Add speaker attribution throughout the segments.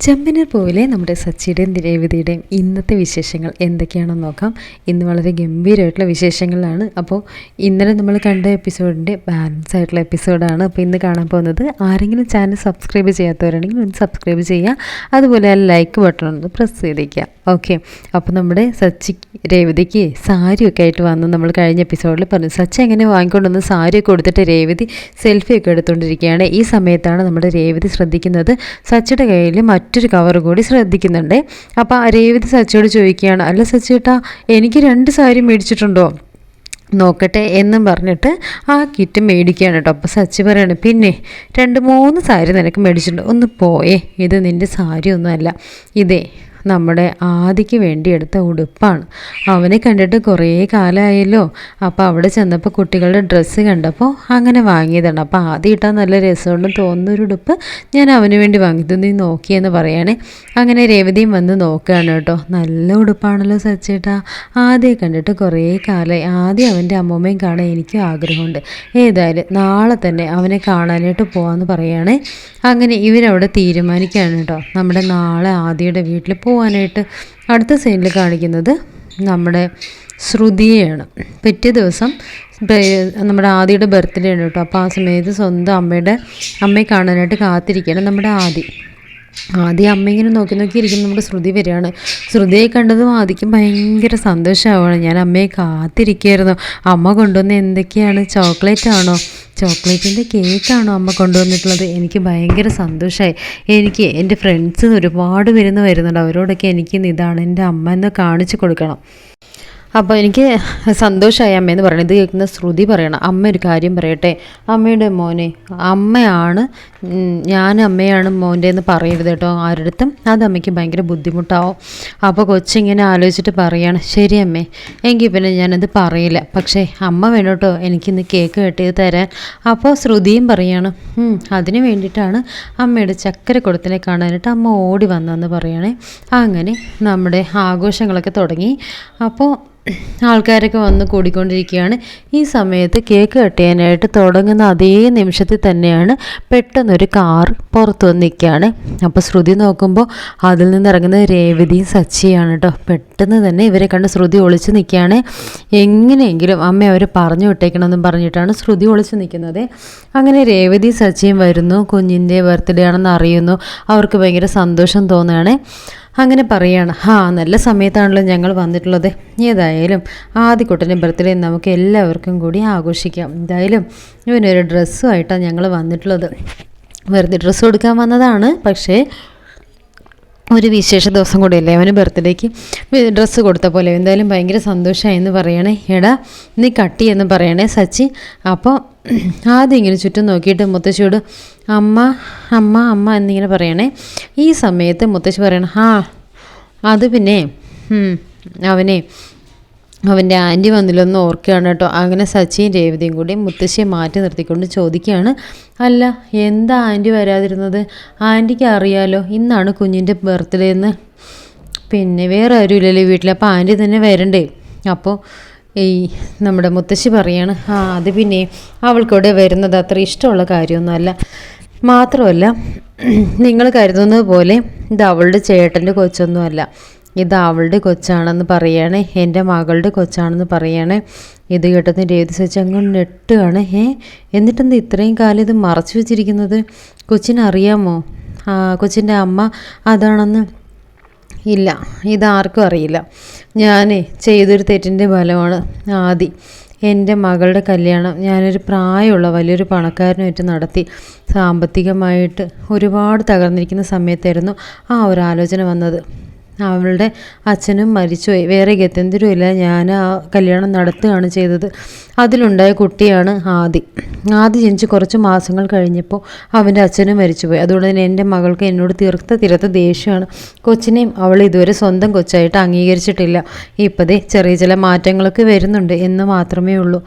Speaker 1: ചെമ്പനീർ പൂവിലെ നമ്മുടെ സച്ചിയുടെയും രേവതിയുടെയും ഇന്നത്തെ വിശേഷങ്ങൾ എന്തൊക്കെയാണെന്ന് നോക്കാം. ഇന്ന് വളരെ ഗംഭീരമായിട്ടുള്ള വിശേഷങ്ങളാണ് അപ്പോൾ ഇന്നലെ നമ്മൾ കണ്ട എപ്പിസോഡിന്റെ ബാലൻസ് ആയിട്ടുള്ള എപ്പിസോഡാണ് അപ്പോൾ ഇന്ന് കാണാൻ പോകുന്നത്. ആരെങ്കിലും ചാനൽ സബ്സ്ക്രൈബ് ചെയ്യാത്തവരാണെങ്കിൽ ഒന്ന് സബ്സ്ക്രൈബ് ചെയ്യുക. അതുപോലെ ആ ലൈക്ക് ബട്ടൺ ഒന്ന് പ്രസ് ചെയ്തേക്കുക. ഓക്കെ അപ്പോൾ നമ്മുടെ സച്ചി രേവതിക്ക് സാരിയൊക്കെ ആയിട്ട് വന്ന് നമ്മൾ കഴിഞ്ഞ എപ്പിസോഡിൽ പറഞ്ഞു. സച്ചി എങ്ങനെ വാങ്ങിക്കൊണ്ടുവന്ന് സാരിയൊക്കെ കൊടുത്തിട്ട് രേവതി സെൽഫിയൊക്കെ എടുത്തുകൊണ്ടിരിക്കുകയാണ് ഈ സമയത്താണ് നമ്മുടെ രേവതി ശ്രദ്ധിക്കുന്നത്. സച്ചിയുടെ കയ്യിൽ മറ്റൊരു കവർ കൂടി ശ്രദ്ധിക്കുന്നുണ്ട്. അപ്പോൾ രേവതി സച്ചിയോട് ചോദിക്കുകയാണ് അല്ല സച്ചിയേട്ടാ എനിക്ക് രണ്ട് സാരി മേടിച്ചിട്ടുണ്ടോ? നോക്കട്ടെ എന്നും പറഞ്ഞിട്ട് ആ കിറ്റ് മേടിക്കുകയാണ് കേട്ടോ. അപ്പോൾ സച്ചി പറയാണ് പിന്നെ രണ്ട് മൂന്ന് സാരി നിനക്ക് മേടിച്ചിട്ടുണ്ട് ഒന്ന് പോയേ ഇത് നിന്റെ സാരി ഒന്നുമല്ല ഇതേ നമ്മുടെ ആദിക്ക് വേണ്ടി എടുത്ത ഉടുപ്പാണ്. അവനെ കണ്ടിട്ട് കുറേ കാലമായല്ലോ അപ്പോൾ അവിടെ ചെന്നപ്പോൾ കുട്ടികളുടെ ഡ്രസ്സ് കണ്ടപ്പോൾ അങ്ങനെ വാങ്ങിയതാണ്. അപ്പോൾ ആദ്യം ഇട്ടാൽ നല്ല രസമുണ്ടെന്ന് തോന്നുന്ന ഒരു ഉടുപ്പ് ഞാൻ അവന് വേണ്ടി വാങ്ങിയത് നീ നോക്കിയെന്ന് പറയുകയാണേ അങ്ങനെ രേവതിയും വന്ന് നോക്കുകയാണ് കേട്ടോ. നല്ല ഉടുപ്പാണല്ലോ സച്ചേട്ടാ. ആദ്യം കണ്ടിട്ട് കുറേ കാലമായി ആദ്യം അവന്റെ അമ്മമ്മയും കാണാൻ എനിക്കും ആഗ്രഹമുണ്ട്. ഏതായാലും നാളെ തന്നെ അവനെ കാണാനായിട്ട് പോകാമെന്ന് പറയുകയാണേ അങ്ങനെ ഇവരവിടെ തീരുമാനിക്കുകയാണ് കേട്ടോ. നമ്മുടെ നാളെ ആദ്യയുടെ വീട്ടിൽ പോകാനായിട്ട് അടുത്ത സീനിൽ കാണിക്കുന്നത് നമ്മുടെ ശ്രുതിയാണ് പിറ്റേ ദിവസം നമ്മുടെ ആദിയുടെ ബർത്ത്ഡേ ആണ് കേട്ടോ. അപ്പോൾ ആ സമയത്ത് സ്വന്തം അമ്മയുടെ അമ്മയെ കാണാനായിട്ട് കാത്തിരിക്കുകയാണ് നമ്മുടെ ആദി. ആദ്യം അമ്മ ഇങ്ങനെ നോക്കി നോക്കി ഇരിക്കും നമ്മുടെ ശ്രുതി വരികയാണ്. ശ്രുതിയെ കണ്ടതും ആദ്യം ഭയങ്കര സന്തോഷമാവുകയാണ് ഞാൻ അമ്മയെ കാത്തിരിക്കുകയായിരുന്നു. അമ്മ കൊണ്ടുവന്ന എന്തൊക്കെയാണ്? ചോക്ലേറ്റ് ആണോ? ചോക്ലേറ്റിന്റെ കേക്കാണോ അമ്മ കൊണ്ടുവന്നിട്ടുള്ളത്? എനിക്ക് ഭയങ്കര സന്തോഷമായി എനിക്ക് എന്റെ ഫ്രണ്ട്സ് ഒരുപാട് വരുന്ന വരുന്നുണ്ട്. അവരോടൊക്കെ എനിക്ക് ഇതാണ് എന്റെ അമ്മ എന്ന് കാണിച്ചു കൊടുക്കണം. അപ്പോൾ എനിക്ക് സന്തോഷമായി അമ്മയെന്ന് പറയണം. ഇത് കേൾക്കുന്ന ശ്രുതി പറയണം. അമ്മ ഒരു കാര്യം പറയട്ടെ. അമ്മയുടെ മോനെ അമ്മയാണ് ഞാൻ അമ്മയാണ് മോന്റെ എന്ന് പറയരുത് കേട്ടോ. ആരുടെടുത്തും അത് അമ്മയ്ക്ക് ഭയങ്കര ബുദ്ധിമുട്ടാവും. അപ്പോൾ കൊച്ചിങ്ങനെ ആലോചിച്ചിട്ട് പറയാണ് ശരി അമ്മേ എങ്കിൽ പിന്നെ ഞാനത് പറയില്ല. പക്ഷേ അമ്മ വേണം കേട്ടോ എനിക്കിന്ന് കേക്ക് കെട്ടിയത് തരാൻ. അപ്പോൾ ശ്രുതിയും പറയാണ് അതിന് വേണ്ടിയിട്ടാണ് അമ്മയുടെ ചക്കര കൊടുത്തിനെ കാണാനായിട്ട് അമ്മ ഓടി വന്നതെന്ന് പറയണേ. അങ്ങനെ നമ്മുടെ ആഘോഷങ്ങളൊക്കെ തുടങ്ങി. അപ്പോൾ ആൾക്കാരൊക്കെ വന്ന് കൂടിക്കൊണ്ടിരിക്കുകയാണ്. ഈ സമയത്ത് കേക്ക് കട്ടിയാനായിട്ട് തുടങ്ങുന്ന അതേ നിമിഷത്തിൽ തന്നെയാണ് പെട്ടെന്നൊരു കാർ പുറത്തു വന്ന് നിൽക്കുകയാണ്. അപ്പോൾ ശ്രുതി നോക്കുമ്പോൾ അതിൽ നിന്നിറങ്ങുന്നത് രേവതിയും സച്ചിയാണ് കേട്ടോ. പെട്ടെന്ന് തന്നെ ഇവരെ കണ്ട് ശ്രുതി ഒളിച്ച് നിൽക്കുകയാണ്. എങ്ങനെയെങ്കിലും അമ്മ അവർ പറഞ്ഞു വിട്ടേക്കണമെന്നും പറഞ്ഞിട്ടാണ് ശ്രുതി ഒളിച്ച് നിൽക്കുന്നത്. അങ്ങനെ രേവതി സച്ചിയും വരുന്നു. കുഞ്ഞിന്റെ ബർത്ത്ഡേ ആണെന്ന് അറിയുന്നു. അവർക്ക് ഭയങ്കര സന്തോഷം തോന്നുകയാണ്. അങ്ങനെ പറയാണ് ഹാ നല്ല സമയത്താണല്ലോ ഞങ്ങൾ വന്നിട്ടുള്ളത്. ഏതായാലും ആദ്യക്കുട്ടന്റെ ബർത്ത്ഡേ നമുക്ക് എല്ലാവർക്കും കൂടി ആഘോഷിക്കാം. എന്തായാലും ഇവനൊരു ഡ്രസ്സുമായിട്ടാണ് ഞങ്ങൾ വന്നിട്ടുള്ളത്. വെറുതെ ഡ്രസ്സ് കൊടുക്കാൻ വന്നതാണ്. പക്ഷേ ഒരു വിശേഷ ദിവസം കൂടിയല്ലേ അവന് ബർത്ത്ഡേക്ക് ഡ്രസ്സ് കൊടുത്ത പോലെ. എന്തായാലും ഭയങ്കര സന്തോഷമായി എന്ന് പറയണേ. എടാ നീ കട്ടി എന്ന് പറയണേ സച്ചി. അപ്പോൾ ആദ്യം ഇങ്ങനെ ചുറ്റും നോക്കിയിട്ട് മുത്തശ്ശിയോട് അമ്മ അമ്മ അമ്മ എന്നിങ്ങനെ പറയണേ. ഈ സമയത്ത് മുത്തശ്ശി പറയണം ആ അത് പിന്നെ അവനെ അവന്റെ ആന്റി വന്നില്ലെന്ന് ഓർക്കുകയാണ് കേട്ടോ. അങ്ങനെ സച്ചിയും രേവതിയും കൂടി മുത്തശ്ശിയെ മാറ്റി നിർത്തിക്കൊണ്ട് ചോദിക്കുകയാണ്. അല്ല എന്താ ആന്റി വരാതിരുന്നത്? ആന്റിക്ക് അറിയാലോ ഇന്നാണ് കുഞ്ഞിന്റെ ബർത്ത്ഡേ എന്ന് പിന്നെ വേറെ ആരും ഇല്ലല്ലോ വീട്ടിൽ അപ്പോൾ ആന്റി തന്നെ വരണ്ടേ? അപ്പോൾ ഈ നമ്മുടെ മുത്തശ്ശി പറയാണ് ആ അത് പിന്നെ അവൾക്കൂടെ വരുന്നത് അത്ര ഇഷ്ടമുള്ള കാര്യമൊന്നുമല്ല. മാത്രമല്ല നിങ്ങൾ കരുതുന്നത് പോലെ ഇത് അവളുടെ ചേട്ടന്റെ കൊച്ചൊന്നുമല്ല. ഇത് അവളുടെ കൊച്ചാണെന്ന് പറയണേ എന്റെ മകളുടെ കൊച്ചാണെന്ന് പറയണേ. ഇത് കേട്ടത് രേതി സച്ച് അങ്ങ് നെട്ടുകയാണ് ഏ എന്നിട്ടെന്താ ഇത്രയും കാലം ഇത് മറച്ചു വെച്ചിരിക്കുന്നത്? കൊച്ചിനറിയാമോ? കൊച്ചിന്റെ അമ്മ അതാണെന്ന്? ഇല്ല ഇതാർക്കും അറിയില്ല. ഞാൻ ചെയ്തൊരു തെറ്റിന്റെ ഫലമാണ് ആദി. എന്റെ മകളുടെ കല്യാണം ഞാനൊരു പ്രായമുള്ള വലിയൊരു പണക്കാരനുമായിട്ട് നടത്തി. സാമ്പത്തികമായിട്ട് ഒരുപാട് തകർന്നിരിക്കുന്ന സമയത്തായിരുന്നു ആ ഒരു ആലോചന വന്നത്. അവളുടെ അച്ഛനും മരിച്ചുപോയി വേറെ ഇല്ല ഞാൻ ആ കല്യാണം നടത്തുകയാണ് ചെയ്തത്. അതിലുണ്ടായ കുട്ടിയാണ് ആദി. ആദി ജനിച്ച് കുറച്ച് മാസങ്ങൾ കഴിഞ്ഞപ്പോൾ അവന്റെ അച്ഛനും മരിച്ചുപോയി അതുകൊണ്ട് തന്നെ എന്റെ മകൾക്ക് എന്നോട് തീർത്ത തീരത്ത ദേഷ്യമാണ്. കൊച്ചിനെയും അവൾ ഇതുവരെ സ്വന്തം കൊച്ചായിട്ട് അംഗീകരിച്ചിട്ടില്ല. ഇപ്പോഴേ ചെറിയ ചില മാറ്റങ്ങളൊക്കെ വരുന്നുണ്ട് എന്ന് മാത്രമേ ഉള്ളൂ.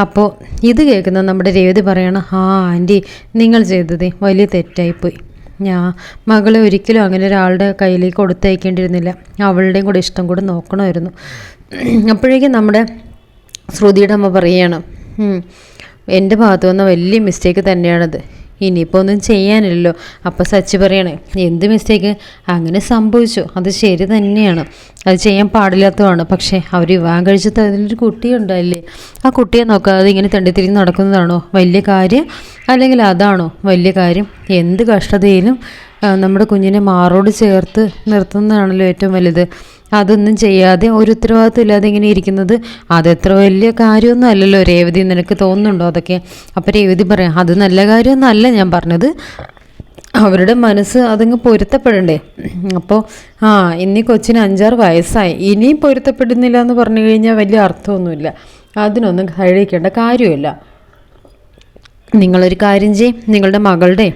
Speaker 1: അപ്പോൾ ഇത് കേൾക്കുന്ന നമ്മുടെ രേവതി പറയണം ആ ആന്റി നിങ്ങൾ ചെയ്തതേ വലിയ തെറ്റായിപ്പോയി. ഞാൻ മകളെ ഒരിക്കലും അങ്ങനെ ഒരാളുടെ കയ്യിലേക്ക് കൊടുത്തയക്കേണ്ടിയിരുന്നില്ല. അവളുടെയും കൂടെ ഇഷ്ടം കൂടെ നോക്കണമായിരുന്നു. അപ്പോഴേക്കും നമ്മുടെ ശ്രുതിയുടെ അമ്മ പറയുകയാണ് എന്റെ ഭാഗത്തു വന്ന വലിയ മിസ്റ്റേക്ക് തന്നെയാണത്. ഇനിയിപ്പോൾ ഒന്നും ചെയ്യാനില്ലല്ലോ. അപ്പോൾ സച്ചി പറയണേ എന്ത് മിസ്റ്റേക്ക് അങ്ങനെ സംഭവിച്ചു. അത് ശരി തന്നെയാണ്. അത് ചെയ്യാൻ പാടില്ലാത്തതാണ്. പക്ഷേ അവർ വിവാഹം കഴിച്ച തരുന്നൊരു കുട്ടിയുണ്ടായില്ലേ ആ കുട്ടിയെ നോക്കാതെ ഇങ്ങനെ തണ്ടിത്തിരിഞ്ഞ് നടക്കുന്നതാണോ? വലിയ കാര്യം? അല്ലെങ്കിൽ അതാണോ? വലിയ കാര്യം? എന്ത് കഷ്ടതയിലും നമ്മുടെ കുഞ്ഞിനെ മാറോട് ചേർത്ത് നിർത്തുന്നതാണല്ലോ ഏറ്റവും വലുത്. അതൊന്നും ചെയ്യാതെ ഒരു ഉത്തരവാദിത്വം ഇല്ലാതെ ഇങ്ങനെ ഇരിക്കുന്നത്. അതെത്ര വലിയ കാര്യമൊന്നും അല്ലല്ലോ. രേവതി നിനക്ക് തോന്നുന്നുണ്ടോ അതൊക്കെ? അപ്പോൾ രേവതി പറയാം അത് നല്ല കാര്യമൊന്നും ഞാൻ പറഞ്ഞത്. അവരുടെ മനസ്സ് അതങ്ങ് പൊരുത്തപ്പെടണ്ടേ. അപ്പോൾ ആ ഇനി കൊച്ചിന് അഞ്ചാറ് വയസ്സായി. ഇനിയും പൊരുത്തപ്പെടുന്നില്ല എന്ന് പറഞ്ഞു കഴിഞ്ഞാൽ വലിയ അർത്ഥമൊന്നുമില്ല. അതിനൊന്നും കഴിക്കേണ്ട കാര്യമില്ല. നിങ്ങളൊരു കാര്യം ചെയ്യും. നിങ്ങളുടെ മകളുടെ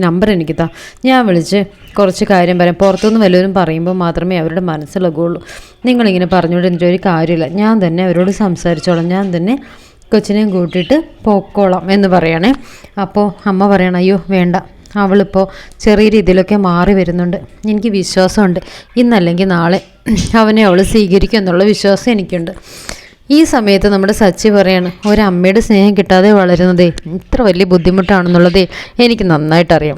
Speaker 1: നമ്പർ എനിക്ക് താ ഞാൻ വിളിച്ച് കുറച്ച് കാര്യം പറയാം. പുറത്തുനിന്ന് വല്ലവരും പറയുമ്പോൾ മാത്രമേ അവരുടെ മനസ്സിലാകുള്ളൂ നിങ്ങളിങ്ങനെ പറഞ്ഞുകൊണ്ട് എന്റെ ഒരു കാര്യമില്ല. ഞാൻ തന്നെ അവരോട് സംസാരിച്ചോളാം. ഞാൻ തന്നെ കൊച്ചിനെയും കൂട്ടിയിട്ട് പോക്കോളാം എന്ന് പറയണേ. അപ്പോൾ അമ്മ പറയണം അയ്യോ വേണ്ട. അവളിപ്പോൾ ചെറിയ രീതിയിലൊക്കെ മാറി വരുന്നുണ്ട്. എനിക്ക് വിശ്വാസമുണ്ട്. ഇന്നല്ലെങ്കിൽ നാളെ അവനെ അവൾ സ്വീകരിക്കും എന്നുള്ള വിശ്വാസം എനിക്കുണ്ട്. ഈ സമയത്ത് നമ്മുടെ സച്ചി പറയാണ് ഒരമ്മയുടെ സ്നേഹം കിട്ടാതെ വളരുന്നതേ ഇത്ര വലിയ ബുദ്ധിമുട്ടാണെന്നുള്ളതേ എനിക്ക് നന്നായിട്ടറിയാം.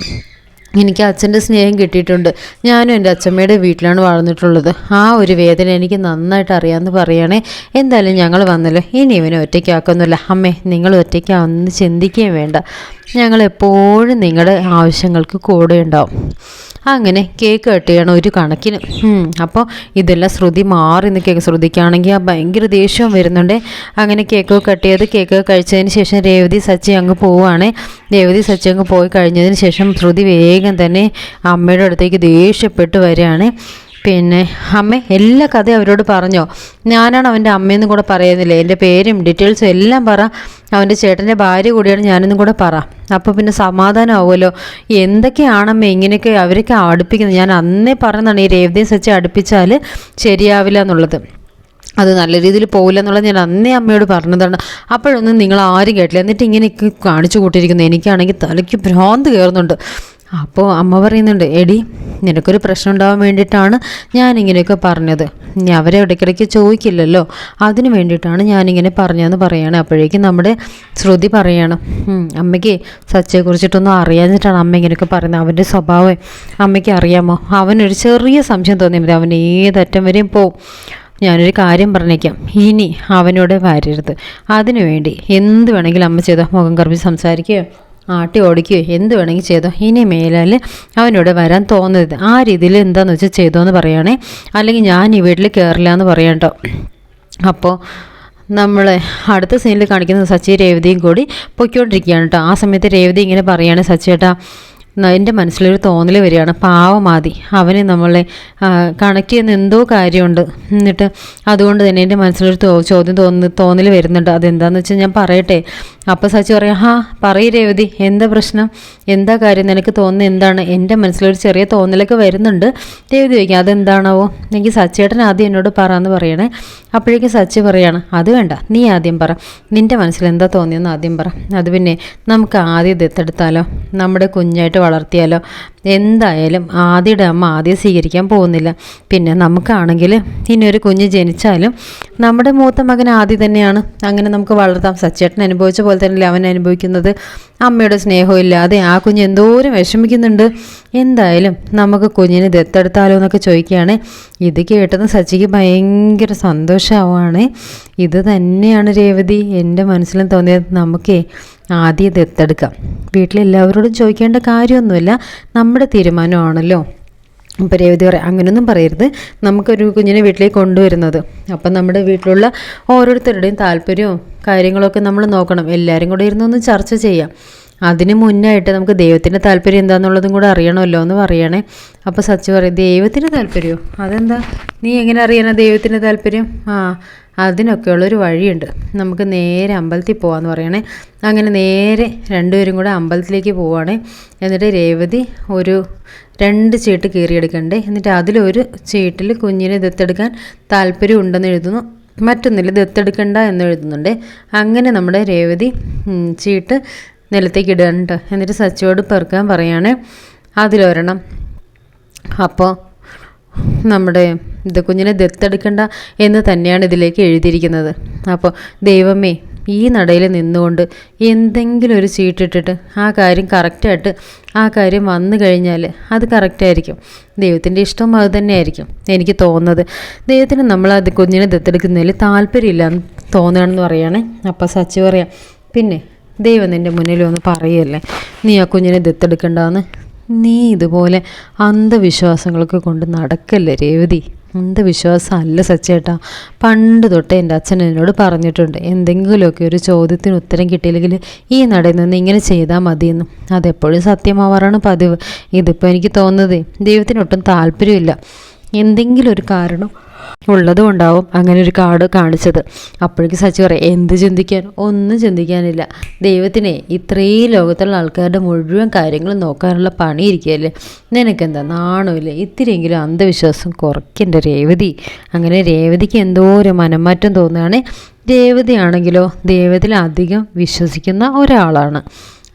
Speaker 1: എനിക്ക് അച്ഛന്റെ സ്നേഹം കിട്ടിയിട്ടുണ്ട്. ഞാനും എന്റെ അച്ഛമ്മയുടെ വീട്ടിലാണ് വളർന്നിട്ടുള്ളത്. ആ ഒരു വേദന എനിക്ക് നന്നായിട്ട് അറിയാമെന്ന് പറയണേ. എന്തായാലും ഞങ്ങൾ വന്നല്ലോ. ഇനി ഇവനെ ഒറ്റയ്ക്കാക്കൊന്നുമില്ല. അമ്മേ നിങ്ങൾ ഒറ്റയ്ക്കാവുന്ന ചിന്തിക്കുകയും വേണ്ട. ഞങ്ങൾ എപ്പോഴും നിങ്ങളുടെ ആവശ്യങ്ങൾക്ക് കൂടെ ഉണ്ടാവും. അങ്ങനെ കേക്ക് കട്ട് ചെയ്യണം ഒരു കണക്കിന്. അപ്പോൾ ഇതെല്ലാം ശ്രുതി മാറി നിൽക്കുക ശ്രുതിക്കാണെങ്കിൽ ആ ഭയങ്കര ദേഷ്യം വരുന്നുണ്ട്. അങ്ങനെ കേക്ക് കട്ട് ചെയ്ത് കേക്ക് കഴിച്ചതിന് ശേഷം രേവതി സച്ചി അങ്ങ് പോവുകയാണ്. രേവതി സച്ചി അങ്ങ് പോയി കഴിഞ്ഞതിന് ശേഷം ശ്രുതി വേഗം തന്നെ അമ്മയുടെ അടുത്തേക്ക് ദേഷ്യപ്പെട്ട് വരികയാണ്. പിന്നെ അമ്മ എല്ലാ കഥയും അവരോട് പറഞ്ഞോ? ഞാനാണ് അവന്റെ അമ്മയെന്നും കൂടെ പറയുന്നില്ലേ? എന്റെ പേരും ഡീറ്റെയിൽസും എല്ലാം പറ. അവന്റെ ചേട്ടന്റെ ഭാര്യ കൂടിയാണ് ഞാനെന്നും കൂടെ പറ. അപ്പോൾ പിന്നെ സമാധാനമാവുമല്ലോ? എന്തൊക്കെയാണമ്മ ഇങ്ങനെയൊക്കെ അവരൊക്കെ അടുപ്പിക്കുന്നത്? ഞാൻ അന്നേ പറഞ്ഞതാണ് ഈ രേവതിയെ സച്ചി അടുപ്പിച്ചാൽ ശരിയാവില്ല എന്നുള്ളത്. അത് നല്ല രീതിയിൽ പോകില്ല എന്നുള്ളത് ഞാൻ അന്നേ അമ്മയോട് പറഞ്ഞതാണ്. അപ്പോഴൊന്നും നിങ്ങൾ ആരും കേട്ടില്ല. എന്നിട്ട് ഇങ്ങനെയൊക്കെ കാണിച്ചു കൂട്ടിയിരിക്കുന്നു. എനിക്കാണെങ്കിൽ തലയ്ക്ക് ഭ്രാന്ത് കയറുന്നുണ്ട്. അപ്പോൾ അമ്മ പറയുന്നുണ്ട് എടി നിനക്കൊരു പ്രശ്നം ഉണ്ടാവാൻ വേണ്ടിയിട്ടാണ് ഞാനിങ്ങനെയൊക്കെ പറഞ്ഞത്. അവരെ ഇടയ്ക്കിടയ്ക്ക് ചോദിക്കില്ലല്ലോ. അതിന് വേണ്ടിയിട്ടാണ് ഞാനിങ്ങനെ പറഞ്ഞതെന്ന് പറയുകയാണ് അപ്പോഴേക്കും നമ്മുടെ ശ്രുതി പറയാണ് അമ്മയ്ക്ക് സച്ചയെക്കുറിച്ചിട്ടൊന്നും അറിയാഞ്ഞിട്ടാണ് അമ്മ ഇങ്ങനെയൊക്കെ പറയുന്നത്. അവന്റെ സ്വഭാവം അമ്മയ്ക്ക് അറിയാമോ? അവനൊരു ചെറിയ സംശയം തോന്നിയാൽ മതി. അവൻ ഏതറ്റം വരെയും പോവും. ഞാനൊരു കാര്യം പറഞ്ഞേക്കാം. ഇനി അവനോട് വരരുത്. അതിനുവേണ്ടി എന്ത് വേണമെങ്കിലും അമ്മ ചെയ്ത മുഖം കറുപ്പിച്ച് സംസാരിക്കുകയോ ആട്ടി ഓടിക്കുകയോ എന്ത് വേണമെങ്കിൽ ചെയ്തോ. ഇനി മേലാൽ അവനോട് വരാൻ തോന്നരുത്. ആ രീതിയിൽ എന്താണെന്ന് വെച്ചാൽ ചെയ്തോ എന്ന് പറയുകയാണേ അല്ലെങ്കിൽ ഞാൻ ഈ വീട്ടിൽ കയറില്ല എന്ന് പറയാം അപ്പോൾ നമ്മൾ അടുത്ത സീനിൽ കാണിക്കുന്നത് സച്ചി രേവതിയും കൂടി പൊയ്ക്കൊണ്ടിരിക്കുകയാണ് കേട്ടോ. ആ സമയത്ത് രേവതി ഇങ്ങനെ പറയുകയാണ് സച്ചേട്ടാ എന്റെ മനസ്സിലൊരു തോന്നൽ വരികയാണ്. പാവമാതി. അവനെ നമ്മളെ കണക്ട് ചെയ്യുന്ന എന്തോ കാര്യമുണ്ട്. എന്നിട്ട് അതുകൊണ്ട് തന്നെ എന്റെ മനസ്സിലൊരു ചോദ്യം തോന്നുന്നു തോന്നൽ വരുന്നുണ്ട്. അതെന്താണെന്ന് വെച്ചാൽ ഞാൻ പറയട്ടെ. അപ്പോൾ സച്ചി പറയാം ഹാ പറയ് രേവതി. എന്താ പ്രശ്നം? എന്താ കാര്യം? നിനക്ക് തോന്നുന്നത് എന്താണ്? എന്റെ മനസ്സിലൊരു ചെറിയ തോന്നലൊക്കെ വരുന്നുണ്ട്. രേവതി ചോദിക്കാം അതെന്താണാവോ? എനിക്ക് സച്ചേട്ടൻ ആദ്യം എന്നോട് പറയാമെന്ന് പറയണേ. അപ്പോഴേക്കും സച്ചി പറയാണ് അത് വേണ്ട. നീ ആദ്യം പറ. നിന്റെ മനസ്സിൽ എന്താ തോന്നിയെന്ന് ആദ്യം പറ. അത് പിന്നെ നമുക്ക് ആദ്യം ദത്തെടുത്താലോ നമ്മുടെ കുഞ്ഞായിട്ട് വളർത്തിയാലോ? എന്തായാലും ആദ്യയുടെ അമ്മ ആദ്യം സ്വീകരിക്കാൻ പോകുന്നില്ല. പിന്നെ നമുക്കാണെങ്കിൽ ഇനിയൊരു കുഞ്ഞ് ജനിച്ചാലും നമ്മുടെ മൂത്ത മകൻ ആദ്യം തന്നെയാണ്. അങ്ങനെ നമുക്ക് വളർത്താം. സച്ചേട്ടൻ അനുഭവിച്ച പോലെ തന്നെയല്ലേ അവൻ അനുഭവിക്കുന്നത്. അമ്മയുടെ സ്നേഹവും ഇല്ലാതെ ആ കുഞ്ഞ് എന്തോരം വിഷമിക്കുന്നുണ്ട്. എന്തായാലും നമുക്ക് കുഞ്ഞിനെ ദത്തെടുത്താലോ എന്നൊക്കെ ചോദിക്കുകയാണ്. ഇത് കേട്ടത് സച്ചിക്ക് ഭയങ്കര സന്തോഷമാവാണ് ഇത് തന്നെയാണ് രേവതി. എന്റെ മനസ്സിലും തോന്നിയത് നമുക്കേ ആദ്യം ഇത് ദത്തെടുക്കാം വീട്ടിലെല്ലാവരോടും ചോദിക്കേണ്ട കാര്യമൊന്നുമില്ല. നമ്മുടെ തീരുമാനമാണല്ലോ. അപ്പോൾ രേവതി പറയാം അങ്ങനെയൊന്നും പറയരുത്. നമുക്കൊരു കുഞ്ഞിനെ വീട്ടിലേക്ക് കൊണ്ടുവരുന്നത്. അപ്പം നമ്മുടെ വീട്ടിലുള്ള ഓരോരുത്തരുടെയും താല്പര്യവും കാര്യങ്ങളൊക്കെ നമ്മൾ നോക്കണം. എല്ലാവരും കൂടെ ഇരുന്നൊന്ന് ചർച്ച ചെയ്യാം. അതിന് മുന്നായിട്ട് നമുക്ക് ദൈവത്തിന്റെ താല്പര്യം എന്താണെന്നുള്ളതും കൂടെ അറിയണമല്ലോ എന്ന് പറയണേ. അപ്പോൾ സച്ച് പറയും ദൈവത്തിന്റെ താല്പര്യമോ അതെന്താ? നീ എങ്ങനെ അറിയണ ദൈവത്തിന്റെ താല്പര്യം? ആ അതിനൊക്കെയുള്ളൊരു വഴിയുണ്ട്. നമുക്ക് നേരെ അമ്പലത്തിൽ പോകാമെന്ന് പറയണേ. അങ്ങനെ നേരെ രണ്ടുപേരും കൂടെ അമ്പലത്തിലേക്ക് പോവുകയാണേ എന്നിട്ട് രേവതി ഒരു രണ്ട് ചീട്ട് കീറിയെടുക്കണ്ടേ. എന്നിട്ട് അതിലൊരു ചീട്ടിൽ കുഞ്ഞിനെ ദത്തെടുക്കാൻ താല്പര്യം ഉണ്ടെന്ന് എഴുതുന്നു. മറ്റൊന്നിൽ ദത്തെടുക്കണ്ട എന്ന് എഴുതുന്നുണ്ട്. അങ്ങനെ നമ്മുടെ രേവതി ചീട്ട് നിലത്തേക്ക് ഇടുകയാണ് എന്നിട്ട് സച്ചിയോട് പെറുക്കാൻ പറയാണ് അതിലൊരെണ്ണം. അപ്പോൾ നമ്മുടെ ഇത് കുഞ്ഞിനെ ദത്തെടുക്കണ്ട എന്ന് തന്നെയാണ് ഇതിലേക്ക് എഴുതിയിരിക്കുന്നത്. അപ്പോൾ ദൈവമേ ഈ നടയിൽ നിന്നുകൊണ്ട് എന്തെങ്കിലും ഒരു ചീട്ടിട്ടിട്ട് ആ കാര്യം കറക്റ്റായിട്ട് ആ കാര്യം വന്നു കഴിഞ്ഞാൽ അത് കറക്റ്റായിരിക്കും ദൈവത്തിന്റെ ഇഷ്ടം അത് തന്നെയായിരിക്കും എനിക്ക് തോന്നുന്നത്. ദൈവത്തിന് നമ്മൾ അത് കുഞ്ഞിനെ ദത്തെടുക്കുന്നതിൽ താല്പര്യമില്ല എന്ന് തോന്നുകയാണെന്ന് പറയുകയാണേ അപ്പം സച്ചി പറയാം പിന്നെ ദൈവം നിന്റെ മുന്നിൽ ഒന്ന് പറയല്ലേ നീ ആ കുഞ്ഞിനെ ദത്തെടുക്കണ്ടെന്ന്? നീ ഇതുപോലെ അന്ധവിശ്വാസങ്ങളൊക്കെ കൊണ്ട് നടക്കല്ലേ രേവതി? അന്ധവിശ്വാസമല്ല സച്ചേട്ടാ. പണ്ട് തൊട്ടേ എന്റെ അച്ഛൻ എന്നോട് പറഞ്ഞിട്ടുണ്ട്. എന്തെങ്കിലുമൊക്കെ ഒരു ചോദ്യത്തിന് ഉത്തരം കിട്ടിയില്ലെങ്കിൽ ഈ നടയിൽ നിന്ന് ഇങ്ങനെ ചെയ്താൽ മതിയെന്നും. അതെപ്പോഴും സത്യമാവാറാണ് പതിവ്. ഇതിപ്പോൾ എനിക്ക് തോന്നുന്നത് ദൈവത്തിനൊട്ടും താല്പര്യമില്ല. എന്തെങ്കിലും ഒരു കാരണം ഉള്ളതും ഉണ്ടാവും അങ്ങനെ ഒരു കാർഡ് കാണിച്ചത്. അപ്പോഴേക്ക് സച്ചി പറയാം എന്ത് ചിന്തിക്കാൻ ഒന്നും ചിന്തിക്കാനില്ല. ദൈവത്തിനെ ഇത്രയും ലോകത്തുള്ള ആൾക്കാരുടെ മുഴുവൻ കാര്യങ്ങളും നോക്കാനുള്ള പണി ഇരിക്കുകയല്ലേ നിനക്കെന്താ? നാണമില്ല? ഇത്തിരിയെങ്കിലും അന്ധവിശ്വാസം കുറയ്ക്കണ്ട രേവതി. അങ്ങനെ രേവതിക്ക് എന്തോ ഒരു മനംമാറ്റം തോന്നുകയാണെങ്കിൽ രേവതിയാണെങ്കിലോ ദൈവത്തിൽ അധികം വിശ്വസിക്കുന്ന ഒരാളാണ്.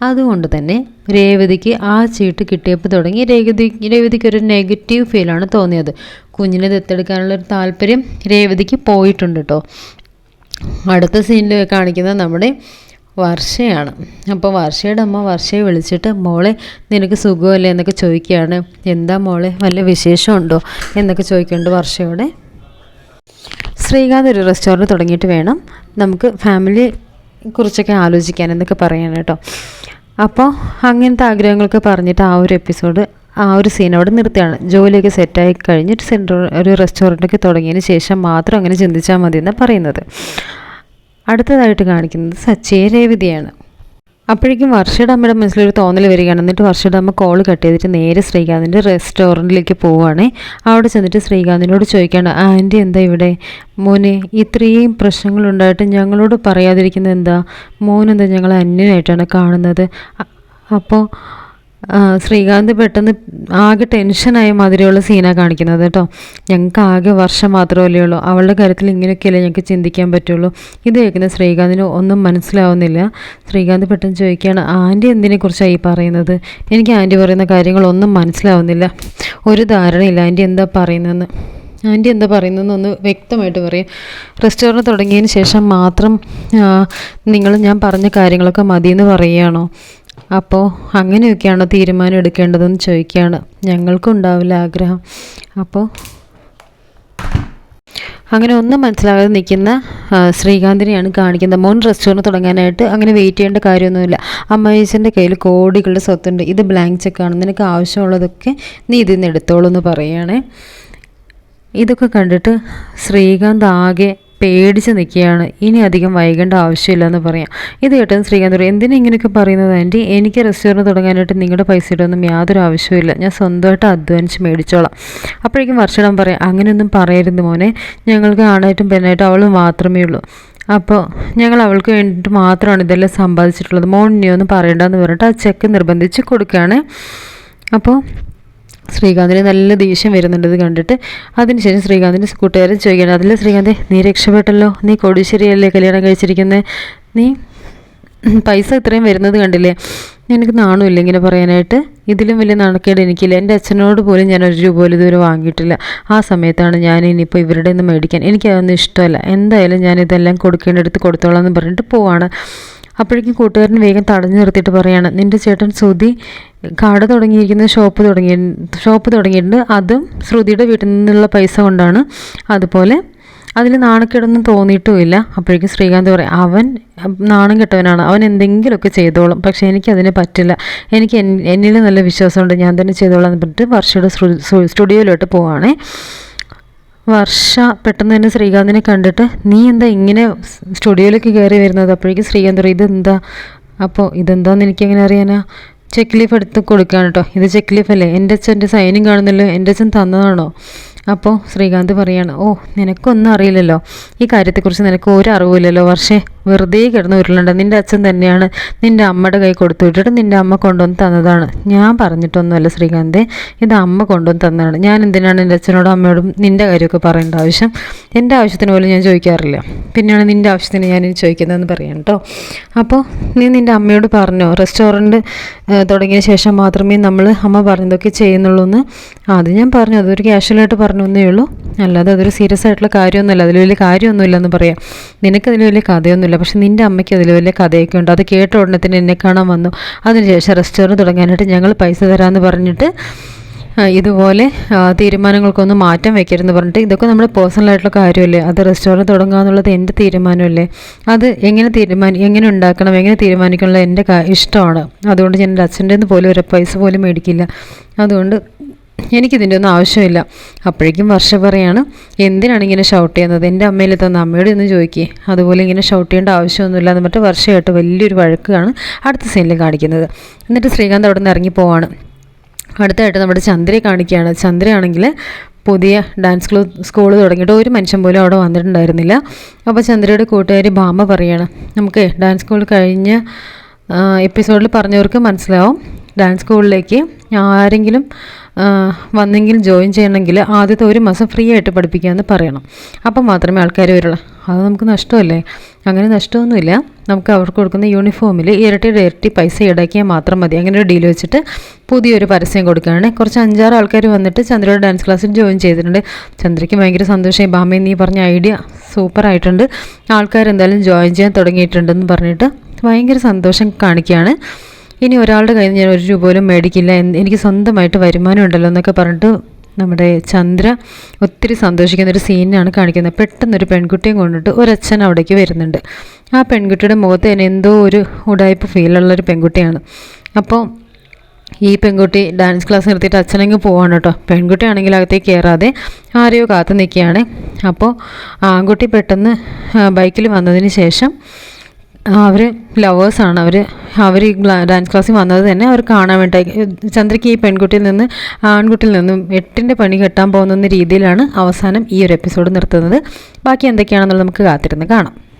Speaker 1: അതുകൊണ്ട് തന്നെ രേവതിക്ക് ആ ചീട്ട് കിട്ടിയപ്പോൾ തുടങ്ങി രേവതി രേവതിക്ക് ഒരു നെഗറ്റീവ് ഫീലാണ് തോന്നിയത്. കുഞ്ഞിനെ ദത്തെടുക്കാനുള്ള ഒരു താല്പര്യം രേവതിക്ക് പോയിട്ടുണ്ട് കേട്ടോ അടുത്ത സീനിൽ കാണിക്കുന്നത് നമ്മുടെ വർഷയാണ്. അപ്പോൾ വർഷയുടെ അമ്മ വർഷയെ വിളിച്ചിട്ട് മോളെ നിനക്ക് സുഖമല്ലേ? എന്നൊക്കെ ചോദിക്കുകയാണ്. എന്താ മോളെ വല്ല വിശേഷമുണ്ടോ? എന്നൊക്കെ ചോദിക്കുന്നുണ്ട് വർഷയോടെ. ശ്രീകാന്ത് ഒരു റെസ്റ്റോറന്റ് തുടങ്ങിയിട്ട് വേണം. നമുക്ക് ഫാമിലി കുറിച്ചൊക്കെ ആലോചിക്കാൻ എന്നൊക്കെ പറയാൻ കേട്ടോ. അപ്പോൾ അങ്ങനത്തെ ആഗ്രഹങ്ങളൊക്കെ പറഞ്ഞിട്ട് ആ ഒരു എപ്പിസോഡ് ആ ഒരു സീൻ അവിടെ നിർത്തുകയാണ്. ജോലിയൊക്കെ സെറ്റായി കഴിഞ്ഞിട്ട് സെന്റർ ഒരു റെസ്റ്റോറന്റൊക്കെ തുടങ്ങിയതിന് ശേഷം മാത്രം അങ്ങനെ ചിന്തിച്ചാൽ മതി എന്നാണ് പറയുന്നത്. അടുത്തതായിട്ട് കാണിക്കുന്നത് സച്ചയെ രേവതിയാണ്. അപ്പോഴേക്കും വർഷയുടെ അമ്മയുടെ മനസ്സിലൊരു തോന്നൽ വരികയാണ്. എന്നിട്ട് വർഷയുടെ അമ്മ കോൾ കട്ട് ചെയ്തിട്ട് നേരെ ശ്രീകാന്തിന്റെ റെസ്റ്റോറന്റിലേക്ക് പോവുകയാണ് അവിടെ ചെന്നിട്ട് ശ്രീകാന്തിനോട് ചോദിക്കാണ് ആന്റി എന്താ ഇവിടെ? മോനെ ഇത്രയും പ്രശ്നങ്ങളുണ്ടായിട്ട് ഞങ്ങളോട് പറയാതിരിക്കുന്നത് എന്താ? മോനെന്താ ഞങ്ങൾ അന്യനായിട്ടാണ് കാണുന്നത്? അപ്പോൾ ശ്രീകാന്ത് പെട്ടെന്ന് ആകെ ടെൻഷനായ മാതിരിയുള്ള സീനാണ് കാണിക്കുന്നത് കേട്ടോ. ഞങ്ങൾക്ക് ആകെ വർഷം മാത്രമല്ലേ ഉള്ളൂ. അവളുടെ കാര്യത്തിൽ ഇങ്ങനെയൊക്കെയല്ലേ ഞങ്ങൾക്ക് ചിന്തിക്കാൻ പറ്റുള്ളൂ. ഇത് കേൾക്കുന്ന ശ്രീകാന്തിന് ഒന്നും മനസ്സിലാവുന്നില്ല. ശ്രീകാന്ത് പെട്ടെന്ന് ചോദിക്കുകയാണ് ആന്റി എന്തിനെക്കുറിച്ചാണ് ഈ പറയുന്നത്? എനിക്ക് ആന്റി പറയുന്ന കാര്യങ്ങളൊന്നും മനസ്സിലാവുന്നില്ല. ഒരു ധാരണയില്ല. ആന്റി എന്താ പറയുന്നതെന്ന്. ആന്റി എന്താ പറയുന്നതെന്ന് ഒന്ന് വ്യക്തമായിട്ട് പറയും. റെസ്റ്റോറന്റ് തുടങ്ങിയതിന് ശേഷം മാത്രം നിങ്ങൾ ഞാൻ പറഞ്ഞ കാര്യങ്ങളൊക്കെ മതിയെന്ന് പറയുകയാണോ? അപ്പോൾ അങ്ങനെയൊക്കെയാണോ തീരുമാനം എടുക്കേണ്ടതെന്ന് ചോദിക്കുകയാണ്. ഞങ്ങൾക്കുണ്ടാവില്ല ആഗ്രഹം. അപ്പോൾ അങ്ങനെ ഒന്നും മനസ്സിലാകാതെ നിൽക്കുന്ന ശ്രീകാന്തിനെയാണ് കാണിക്കുന്നത്. മോൻ റെസ്റ്റോറന്റ് തുടങ്ങാനായിട്ട് അങ്ങനെ വെയിറ്റ് ചെയ്യേണ്ട കാര്യമൊന്നുമില്ല. അമ്മയച്ചന്റെ കയ്യിൽ കോടികളുടെ സ്വത്തുണ്ട്. ഇത് ബ്ലാങ്ക് ചെക്കാണ് നിനക്ക് ആവശ്യമുള്ളതൊക്കെ നീ ഇതിൽ നിന്ന് എടുത്തോളൂ എന്ന് പറയുകയാണേ. ഇതൊക്കെ കണ്ടിട്ട് ശ്രീകാന്ത് ആകെ പേടിച്ച് നിൽക്കുകയാണ്. ഇനി അധികം വൈകേണ്ട ആവശ്യമില്ലെന്ന് പറയാം. ഇത് കേട്ടൻ ശ്രീകാന്ത്. പറയും എന്തിനാ ഇങ്ങനെയൊക്കെ പറയുന്നത് ആന്റി? എനിക്ക് റെസ്റ്റോറന്റ് തുടങ്ങാനായിട്ട് നിങ്ങളുടെ പൈസയുടെ ഒന്നും യാതൊരു ആവശ്യമില്ല ഞാൻ സ്വന്തമായിട്ട് അധ്വാനിച്ച് മേടിച്ചോളാം. അപ്പോഴേക്കും വർഷണം പറയാം അങ്ങനെയൊന്നും പറയരുത് മോനെ. ഞങ്ങൾക്ക് ആണായിട്ടും പെണ്ണായിട്ടും അവൾ മാത്രമേ ഉള്ളൂ. അപ്പോൾ ഞങ്ങൾ അവൾക്ക് വേണ്ടിയിട്ട് മാത്രമാണ് ഇതെല്ലാം സമ്പാദിച്ചിട്ടുള്ളത്. മോൻ ഒന്നും പറയണ്ടെന്ന് പറഞ്ഞിട്ട് ആ ചെക്ക് നിർബന്ധിച്ച് കൊടുക്കുകയാണ്. അപ്പോൾ ശ്രീകാന്തിന് നല്ല ദേഷ്യം വരുന്നുണ്ട് ഇത് കണ്ടിട്ട്. അതിനുശേഷം ശ്രീകാന്തിന്റെ കൂട്ടുകാരൻ ചോദിക്കണം അതിൽ ശ്രീകാന്ത് നീ രക്ഷപ്പെട്ടല്ലോ? നീ കോടീശ്ശേരിയല്ലേ കല്യാണം കഴിച്ചിരിക്കുന്നത് നീ പൈസ ഇത്രയും വരുന്നത് കണ്ടില്ലേ? എനിക്ക് നാണമില്ല ഇങ്ങനെ പറയാനായിട്ട്. ഇതിലും വലിയ നാണക്കേട് എനിക്കില്ല. എന്റെ അച്ഛനോട് പോലും ഞാൻ ഒരു രൂപ പോലും ഇതുവരെ വാങ്ങിയിട്ടില്ല. ആ സമയത്താണ് ഞാൻ ഇനിയിപ്പോൾ ഇവരുടെ നിന്ന് മേടിക്കാൻ. എനിക്കതൊന്നും ഇഷ്ടമല്ല. എന്തായാലും ഞാൻ ഇതെല്ലാം കൊടുക്കേണ്ടടുത്ത് കൊടുത്തോളാം എന്ന് പറഞ്ഞിട്ട് പോവാണ്. അപ്പോഴേക്കും കൂട്ടുകാരൻ വേഗം തടഞ്ഞു നിർത്തിയിട്ട് പറയാണ് നിന്റെ ചേട്ടൻ ശ്രുതി കട തുടങ്ങിയിരിക്കുന്ന ഷോപ്പ് തുടങ്ങി ഷോപ്പ് തുടങ്ങിയിട്ടുണ്ട്. അതും ശ്രുതിയുടെ വീട്ടിൽ നിന്നുള്ള പൈസ കൊണ്ടാണ്. അതുപോലെ അതിൽ നാണക്കേടൊന്നും തോന്നിയിട്ടുമില്ല. അപ്പോഴേക്കും ശ്രീകാന്ത് പറയും അവൻ നാണം കെട്ടവനാണ്. അവൻ എന്തെങ്കിലുമൊക്കെ ചെയ്തോളും. പക്ഷേ എനിക്കതിന് പറ്റില്ല. എനിക്ക് എന്നിൽ നല്ല വിശ്വാസമുണ്ട്. ഞാൻ തന്നെ ചെയ്തോളാം എന്ന് പറഞ്ഞിട്ട് വർഷയുടെ സ്റ്റുഡിയോയിലോട്ട് പോവാണേ. വർഷ പെട്ടെന്ന് തന്നെ ശ്രീകാന്തിനെ കണ്ടിട്ട് നീ എന്താ ഇങ്ങനെ സ്റ്റുഡിയോയിലേക്ക് കയറി വരുന്നത്? അപ്പോഴേക്കും ശ്രീകാന്ത് പറയും ഇതെന്താ? അപ്പോൾ ഇതെന്താന്ന് എനിക്കെങ്ങനെ അറിയാനാ. ചെക്ക് ലീഫ് എടുത്ത് കൊടുക്കുകയാണ് കേട്ടോ ഇത് ചെക്ക് ലീഫ് അല്ലേ? എന്റെ അച്ഛന്റെ സൈനും കാണുന്നല്ലോ? എന്റെ അച്ഛൻ തന്നതാണോ? അപ്പോൾ ശ്രീകാന്ത് പറയാണ് ഓ നിനക്കൊന്നും അറിയില്ലല്ലോ. ഈ കാര്യത്തെക്കുറിച്ച് നിനക്ക് ഒരു അറിവില്ലല്ലോ വർഷേ. വെറുതെ കിടന്ന് ഉരുളുണ്ട്. നിന്റെ അച്ഛൻ തന്നെയാണ് നിന്റെ അമ്മയുടെ കൈ കൊടുത്തു വിട്ടിട്ട് നിന്റെ അമ്മ കൊണ്ടുവന്ന് തന്നതാണ്. ഞാൻ പറഞ്ഞിട്ടൊന്നുമല്ല ശ്രീകാന്തെ. ഇത് അമ്മ കൊണ്ടുവന്ന് തന്നതാണ്. ഞാൻ എന്തിനാണ് എന്റെ അച്ഛനോടും അമ്മയോടും നിന്റെ കാര്യമൊക്കെ പറയേണ്ട ആവശ്യം? എന്റെ ആവശ്യത്തിന് പോലും ഞാൻ ചോദിക്കാറില്ല. പിന്നെയാണ് നിന്റെ ആവശ്യത്തിന് ഞാൻ ഇനി ചോദിക്കുന്നതെന്ന് പറയാം കേട്ടോ അപ്പോൾ നീ നിന്റെ അമ്മയോട് പറഞ്ഞോ? റെസ്റ്റോറന്റ് തുടങ്ങിയ ശേഷം മാത്രമേ നമ്മൾ അമ്മ പറഞ്ഞതൊക്കെ ചെയ്യുന്നുള്ളൂ എന്ന്? അത് ഞാൻ പറഞ്ഞു. അതൊരു ക്യാഷ്വലായിട്ട് പറഞ്ഞു എന്നേ ഉള്ളൂ. അല്ലാതെ അതൊരു സീരിയസ് ആയിട്ടുള്ള കാര്യമൊന്നുമില്ല. അതിൽ വലിയ കാര്യമൊന്നുമില്ലെന്ന് പറയാം. നിനക്കതിൽ വലിയ കഥയൊന്നുമില്ല. കഥയൊന്നുമില്ല പക്ഷെ നിന്റെ അമ്മയ്ക്ക് അതിൽ വലിയ കഥയൊക്കെ ഉണ്ട്. അത് കേട്ട ഉടനെ തന്നെ എന്നെ കാണാൻ വന്നു. അതിനുശേഷം റെസ്റ്റോറന്റ് തുടങ്ങാനായിട്ട് ഞങ്ങൾ പൈസ തരാമെന്ന് പറഞ്ഞിട്ട് ഇതുപോലെ തീരുമാനങ്ങൾക്കൊന്നും മാറ്റം വയ്ക്കരുതെന്ന് പറഞ്ഞിട്ട് ഇതൊക്കെ നമ്മുടെ പേഴ്സണലായിട്ടുള്ള കാര്യമല്ലേ? അത് റെസ്റ്റോറന്റ് തുടങ്ങുക എന്നുള്ളത് എന്റെ തീരുമാനമല്ലേ? അത് എങ്ങനെ തീരുമാനം എങ്ങനെ ഉണ്ടാക്കണം എങ്ങനെ തീരുമാനിക്കാനുള്ള എന്റെ ഇഷ്ടമാണ്. അതുകൊണ്ട് ഞാൻ എന്റെ അച്ഛന്റെ നിന്ന് പോലും ഒരു പൈസ പോലും മേടിക്കില്ല. അതുകൊണ്ട് എനിക്കിതിന്റെ ഒന്നും ആവശ്യമില്ല. അപ്പോഴേക്കും വർഷ പറയാണ് എന്തിനാണ് ഇങ്ങനെ ഷൗട്ട് ചെയ്യുന്നത്? എന്റെ അമ്മയിൽ തന്ന അമ്മയോട് ഒന്ന് ചോദിക്കേ. അതുപോലെ ഇങ്ങനെ ഷൗട്ട് ചെയ്യേണ്ട ആവശ്യമൊന്നുമില്ല എന്ന് പറഞ്ഞിട്ട് വർഷമായിട്ട് വലിയൊരു വഴക്കാണ് അടുത്ത സീനിൽ കാണിക്കുന്നത്. എന്നിട്ട് ശ്രീകാന്ത് അവിടെ നിന്ന് ഇറങ്ങി പോവാണ്. അടുത്തായിട്ട് നമ്മുടെ ചന്ദ്രയെ കാണിക്കുകയാണ്. ചന്ദ്രയാണെങ്കിൽ പുതിയ ഡാൻസ് ക്ലൂ സ്കൂൾ തുടങ്ങിയിട്ട് ഒരു മനുഷ്യൻ പോലും അവിടെ വന്നിട്ടുണ്ടായിരുന്നില്ല. അപ്പോൾ ചന്ദ്രയുടെ കൂട്ടുകാരി ഭാമ പറയാണ് നമുക്ക് ഡാൻസ് സ്കൂൾ കഴിഞ്ഞ എപ്പിസോഡിൽ പറഞ്ഞവർക്ക് മനസ്സിലാവും. ഡാൻസ് സ്കൂളിലേക്ക് ആരെങ്കിലും വന്നെങ്കിൽ ജോയിൻ ചെയ്യണമെങ്കിൽ ആദ്യത്തെ ഒരു മാസം ഫ്രീ ആയിട്ട് പഠിപ്പിക്കാമെന്ന് പറയണം. അപ്പം മാത്രമേ ആൾക്കാർ വരുള്ളൂ. അത് നമുക്ക് നഷ്ടമല്ലേ? അങ്ങനെ നഷ്ടമൊന്നുമില്ല. നമുക്ക് അവർക്ക് കൊടുക്കുന്ന യൂണിഫോമിൽ ഇരട്ടി ഇരട്ടി പൈസ ഈടാക്കിയാൽ മാത്രം മതി. അങ്ങനെ ഒരു ഡീൽ വെച്ചിട്ട് പുതിയൊരു പരസ്യം കൊടുക്കുകയാണ്. കുറച്ച് അഞ്ചാറ് ആൾക്കാർ വന്നിട്ട് ചന്ദ്രയുടെ ഡാൻസ് ക്ലാസ്സിൽ ജോയിൻ ചെയ്തിട്ടുണ്ട്. ചന്ദ്രയ്ക്ക് ഭയങ്കര സന്തോഷമായി ബാമേ നീ പറഞ്ഞ ഐഡിയ സൂപ്പറായിട്ടുണ്ട് ആൾക്കാർ എന്തായാലും ജോയിൻ ചെയ്യാൻ തുടങ്ങിയിട്ടുണ്ടെന്ന് പറഞ്ഞിട്ട് ഭയങ്കര സന്തോഷം കാണിക്കുകയാണ്. ഇനി ഒരാളുടെ കയ്യിൽ നിന്ന് ഞാൻ ഒരു രൂപ പോലും മേടിക്കില്ല എനിക്ക് സ്വന്തമായിട്ട് വരുമാനം ഉണ്ടല്ലോ എന്നൊക്കെ പറഞ്ഞിട്ട് നമ്മുടെ ചന്ദ്ര ഒത്തിരി സന്തോഷിക്കുന്ന ഒരു സീനാണ് കാണിക്കുന്നത്. പെട്ടെന്നൊരു പെൺകുട്ടിയും കൊണ്ടിട്ട് ഒരച്ഛൻ അവിടേക്ക് വരുന്നുണ്ട്. ആ പെൺകുട്ടിയുടെ മുഖത്ത് തന്നെ എന്തോ ഒരു ഉടായ്പ ഫീലുള്ള ഒരു പെൺകുട്ടിയാണ്. അപ്പോൾ ഈ പെൺകുട്ടി ഡാൻസ് ക്ലാസ് നിർത്തിയിട്ട് അച്ഛനങ്ങ് പോവാണ് കേട്ടോ. പെൺകുട്ടിയാണെങ്കിൽ അകത്തേക്ക് കയറാതെ ആരെയോ കാത്തു നിൽക്കുകയാണ്. അപ്പോൾ ആൺകുട്ടി പെട്ടെന്ന് ബൈക്കിൽ വന്നതിന് ശേഷം അവർ ലവേഴ്സാണ് അവർ അവർ ഈ ഡാൻസ് ക്ലാസ്സിൽ വന്നത് തന്നെ അവർ കാണാൻ വേണ്ടി. ചന്ദ്രയ്ക്ക് ഈ പെൺകുട്ടിയിൽ നിന്ന് ആൺകുട്ടിയിൽ നിന്നും എട്ടിന്റെ പണി കെട്ടാൻ പോകുന്ന രീതിയിലാണ് അവസാനം ഈ ഒരു എപ്പിസോഡ് നിർത്തുന്നത്. ബാക്കി എന്തൊക്കെയാണെന്നുള്ളത് നമുക്ക് കാത്തിരുന്ന് കാണാം.